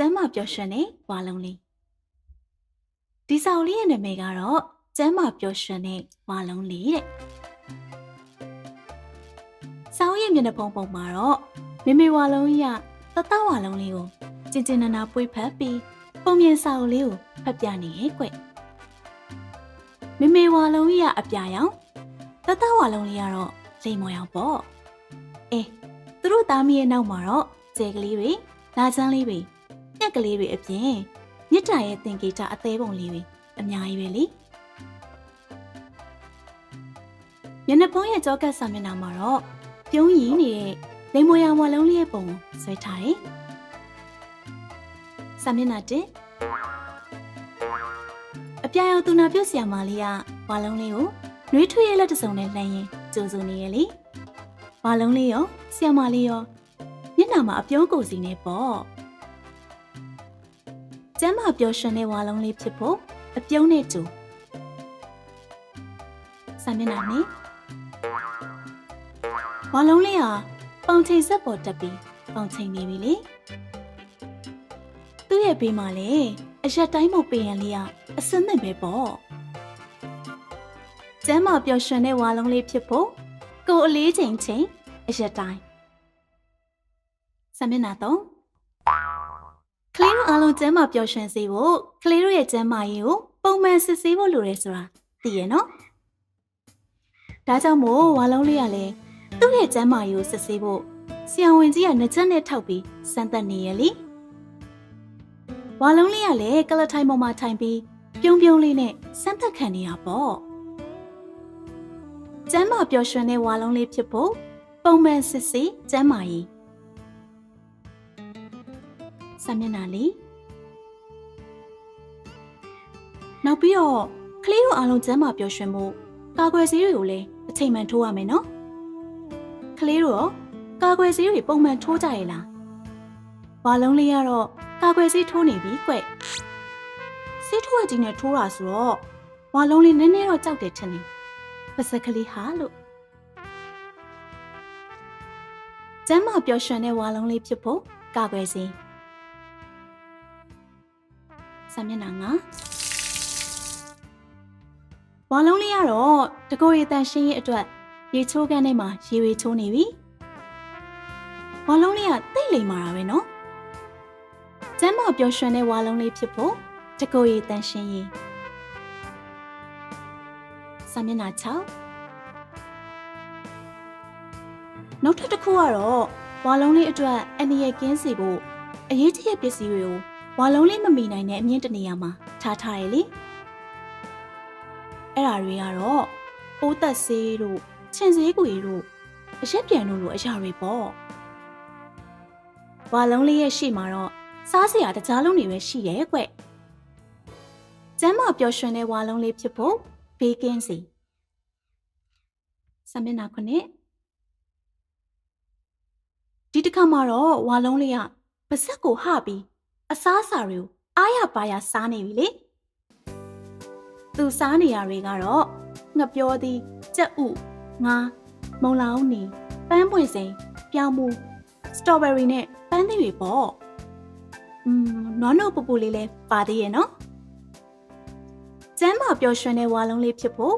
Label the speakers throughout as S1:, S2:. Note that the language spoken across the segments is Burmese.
S1: ကျမ်းမာပျော်ရွှင်တဲ့ဝါလုံးလေးဒီစာအုပ်လေးရဲ့နာမည်ကတော့ကျမ်းမာပျော်ရွှင်တဲ့ဝါလုံးလေးတဲ့စာအုပ်ရဲ့မျက်နှာပုံပုံမှာတော့မေမေဝါလုံးကြီးကတတဝါလုံးလေးကိုကျင်ကျင်နာနာပွေးဖက်ပြီးပုံမြင်စာအုပ်လေးကိုဖတ်ပြနေရဲ့ကွမေမေဝါလုံးကြီးကအပြာရောင်တတဝါလုံးလေးကတော့လိမ်မော်ရောင်ပေါ့အဲသူတို့သားမီးရဲ့နောက်မှာတော့ကျဲကလေးတွေလာချမ်းလေးတွေ ညက်ကလေးတွေအပြင်မြစ်တာရဲ့သင်္ကေတအသေးပုံလေးတွေအများကြီးပဲလေမျက်နှာဖုံးရဲ့ကြောကတ်စာမျက်နှာမှာတော့ပြုံးရည်နေတဲ့လိမ်မော်ရောင်ဝါလုံးလေးရဲ့ပုံကိုဆွဲထားတယ်စာမျက်နှာတစ်အပြာရောင်သူနာပြုတ်ဆရာမလေးကဝါလုံးလေးကိုနှွေးထွေးရဲ့လက်တစ်စုံနဲ့လှမ်းရင်ကြိုးစုံနေရဲ့လေဝါလုံးလေးရောဆရာမလေးရောမျက်နှာမှာအပြုံးကိုစီနေပေါ့ ကျမ်းမာပျော်ရွှင်တဲ့ဝါလုံးလေးဖြစ်ဖို့အပြုံးနဲ့တူစာမျက်နှာနဲ့ဝါလုံးလေးဟာပေါင်ချိန်ဆက်ပေါ်တက်ပြီးပေါင်ချိန်နေပြီလေသူ့ရဲ့ဘေးမှာလေအရက်တိုင်းမို့ပင်ရန်လေးကအစင်းမဲ့ပဲပေါ့ကျမ်းမာပျော်ရွှင်တဲ့ဝါလုံးလေးဖြစ်ဖို့ကိုယ်အလေးချိန်ချိန်အရက်တိုင်းစာမျက်နှာတော့ ကလေးတို့အားလုံးကျမ်းမာပျော်ရွှင်စေဖို့ကလေးတို့ရဲ့ကျမ်းမာရေးကိုပုံမှန်စစ်ဆေးဖို့လိုတယ်ဆိုတာသိရနော်ဒါကြောင့်မို့ဝါလုံးလေးကလည်းသူ့ရဲ့ကျမ်းမာရေးကိုစစ်ဆေးဖို့ဆရာဝန်ကြီးကနှချက်နဲ့ထောက်ပြီးစမ်းသပ်နေရလေဝါလုံးလေးကလည်းကလထိုင်ပေါ်မှာထိုင်ပြီးပြုံးပြုံးလေးနဲ့စမ်းသပ်ခံနေတာပေါ့ကျမ်းမာပျော်ရွှင်တဲ့ဝါလုံးလေးဖြစ်ဖို့ပုံမှန်စစ်ဆေးကျမ်းမာရေး စာမျက်နှာလေးနောက်ပြီးတော့ကလေးတို့အားလုံးကျမ်းမာပျော်ရွှင်မှုကာကွယ်ဆေးတွေကိုလည်းအချိန်မှန်ထိုးရမယ်နော်ကလေးတို့ရောကာကွယ်ဆေးတွေပုံမှန်ထိုးကြရလားဝါလုံးလေးကတော့ကာကွယ်ဆေးထိုးနေပြီကွဆေးထိုးရခြင်းနဲ့ထိုးတာဆိုတော့ဝါလုံးလေးနည်းနည်းတော့ကြောက်တယ်ထင်တယ်ပါစက်ကလေးဟာလို့ကျမ်းမာပျော်ရွှင်တဲ့ဝါလုံးလေးဖြစ်ဖို့ကာကွယ်ဆေး စာမျက်နှာငါဝါလုံးလေးကတော့တကိုယ်ရည်တန်ရှင်းရဲ့အတွက်ရေချိုးကန်းထဲမှာရေတွေချိုးနေပြီဝါလုံးလေးကတိတ်လိမ်မာတာပဲနော်ကျမ်းမာပျော်ရွှင်တဲ့ဝါလုံးလေးဖြစ်ဖို့တကိုယ်ရည်တန်ရှင်းရေးစာမျက်နှာ6နောက်ထပ်တစ်ခုကတော့ဝါလုံးလေးအတွက်အန္တရာယ်ကင်းစေဖို့အရေးကြီးတဲ့ပစ္စည်းတွေကို ဝါလုံးလေးမမီနိုင်တဲ့အမြင့်တနေရာမှာထားထားရလေအဲ့ဓာတွေကတော့ပိုးသက်ဆေးတို့ခြင်ဆေးကွေတို့အရက်ပြန်တို့လိုအရာတွေပေါ့ဝါလုံးလေးရဲ့ရှေ့မှာတော့စားစရာတကြားလုံးတွေပဲရှိရဲ့ကွကျမ်းမာပျော်ရွှင်တဲ့ဝါလုံးလေးဖြစ်ဖို့ဘေးကင်းစီစမျက်နှာခုနှစ်ဒီတစ်ခါမှာတော့ဝါလုံးလေးကပါဇက်ကိုဟပြီး အစားအစာတွေကိုအားရပါရစားနေပြီလေသူစားနေရတွေကတော့ငပြောသည်ကြက်ဥငါမုံလောင်းနီပန်းပွင့်စိန်ပြောင်းမှုစတော်ဘယ်ရီနဲ့ပန်းသီးတွေပေါ့อืมနွားနို့ပူပူလေးလဲပါသေးရဲ့နော်ကျမ်းမာပျော်ရွှင်တဲ့ဝါလုံးလေးဖြစ်ဖို့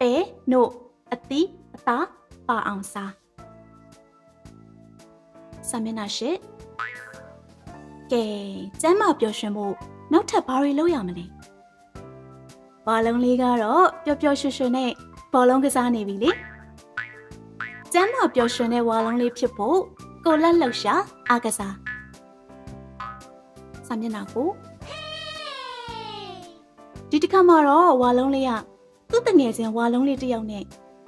S1: ပဲနို့အသီးအသားပါအောင်စားစမျက်နှာရှိ ကဲကျမ်းမာပျော်ရွှင်ဖို့နောက်ထပ်ဘာတွေလုပ်ရမလဲဘာလုံးလေးကတော့ပျော်ပျော်ရွှင်ရွှင်နဲ့ဘောလုံးကစားနေပြီလေကျမ်းမာပျော်ရွှင်တဲ့ဝါလုံးလေးဖြစ်ဖို့ကိုလက်လှုပ်ရှားအားကစားစာမျက်နှာကိုဒီတစ်ခါမှာတော့ဝါလုံးလေးကသူ့တငယ်ချင်းဝါလုံးလေးတစ်ယောက်နဲ့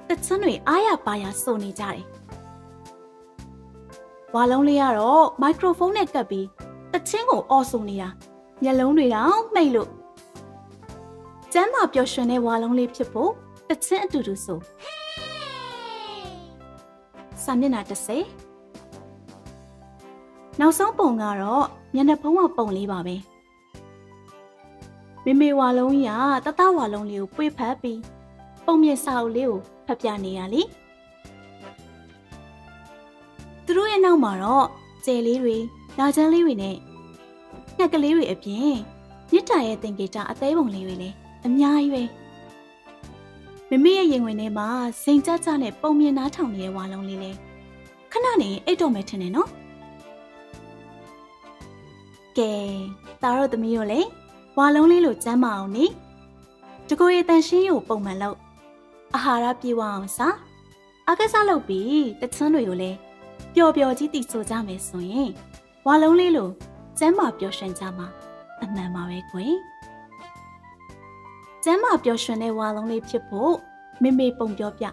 S1: တချမ်းတွေအားရပါရစုံနေကြတယ်ဝါလုံးလေးကတော့မိုက်ခရိုဖုန်းနဲ့ကပ်ပြီး တချင်းကိုအော်ဆိုနေတာမျက်လုံးတွေတောင်မှိတ်လို့ကျမ်းမာပျော်ရွှင်တဲ့ဝါလုံးလေးဖြစ်ဖို့တချင်းအတူတူဆိုစာမျက်နှာ30နောက်ဆုံးပုံကတော့မျက်နှာဖုံးကပုံလေးပါပဲမေမေဝါလုံးကြီးကတတဝါလုံးလေးကိုပွေဖက်ပြီးပုံမြင့်စာအုပ်လေးကိုဖတ်ပြနေရလေသူတို့ရဲ့နောက်မှာတော့ကျဲလေးတွေ လာချမ်းလေးတွေနဲ့ငှက်ကလေးတွေအပြင်မြစ်တာရဲ့သင်္ကေတအသေးပုံလေးတွေလည်းအများကြီးပဲမမေရဲ့ရင်ဝင်ထဲမှာစိန်ကြကြနဲ့ပုံမြင်နားထောင်နေတဲ့ဝါလုံးလေးလေခဏနေအိတ်တော့မယ်ထင်တယ်နော်ကဲသားတို့သမီးတို့လေဝါလုံးလေးလိုကျမ်းမအောင်နေတကိုယ်ရဲ့တန်ရှင်းကိုပုံမှန်လို့အာဟာရပြေဝအောင်စားအကစားလုပ်ပြီးတချမ်းတွေကိုလည်းပျော်ပျော်ကြီးတည်ဆိုကြမယ်ဆိုရင် ဝါလုံးလေးလိုကျမ်းမာပျော်ရွှင်ကြမှာအမှန်ပါပဲကွယ်ကျမ်းမာပျော်ရွှင်တဲ့ဝါလုံးလေးဖြစ်ဖို့မေမေပုံပြောပြ